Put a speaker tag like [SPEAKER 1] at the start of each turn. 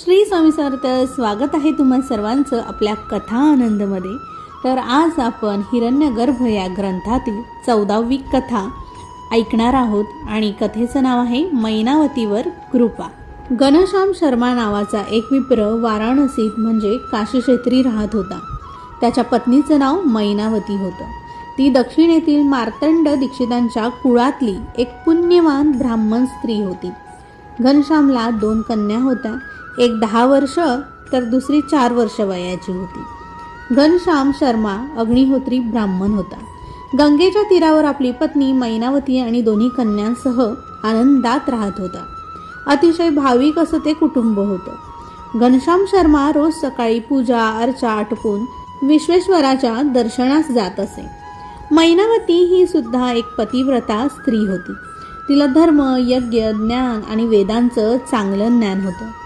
[SPEAKER 1] श्री स्वामी समर्थ स्वागत आहे तुम्हा सर्वांचं आपल्या कथा आनंदमध्ये. तर आज आपण हिरण्यगर्भ या ग्रंथातील चौदावी कथा ऐकणार आहोत आणि कथेचं नाव आहे मैनावतीवर कृपा. घनश्याम शर्मा नावाचा एक विप्र वाराणसीत म्हणजे काशीक्षेत्री राहत होता. त्याच्या पत्नीचं नाव मैनावती होतं. ती दक्षिणेतील मार्तंड दीक्षितांच्या कुळातली एक पुण्यवान ब्राह्मण स्त्री होती. घनश्यामला दोन कन्या होत्या. एक दहा वर्ष तर दुसरी चार वर्ष वयाची होती. घनश्याम शर्मा अग्निहोत्री ब्राह्मण होता. गंगेच्या तीरावर आपली पत्नी मैनावती आणि दोन्ही कन्यांसह आनंदात राहत होता. अतिशय भाविक असं ते कुटुंब होतं. घनश्याम शर्मा रोज सकाळी पूजा अर्चा आटपून विश्वेश्वराच्या दर्शनास जात असे. मैनावती ही सुद्धा एक पतिव्रता स्त्री होती. तिला धर्म यज्ञ ज्ञान आणि वेदांचं चांगलं ज्ञान होतं.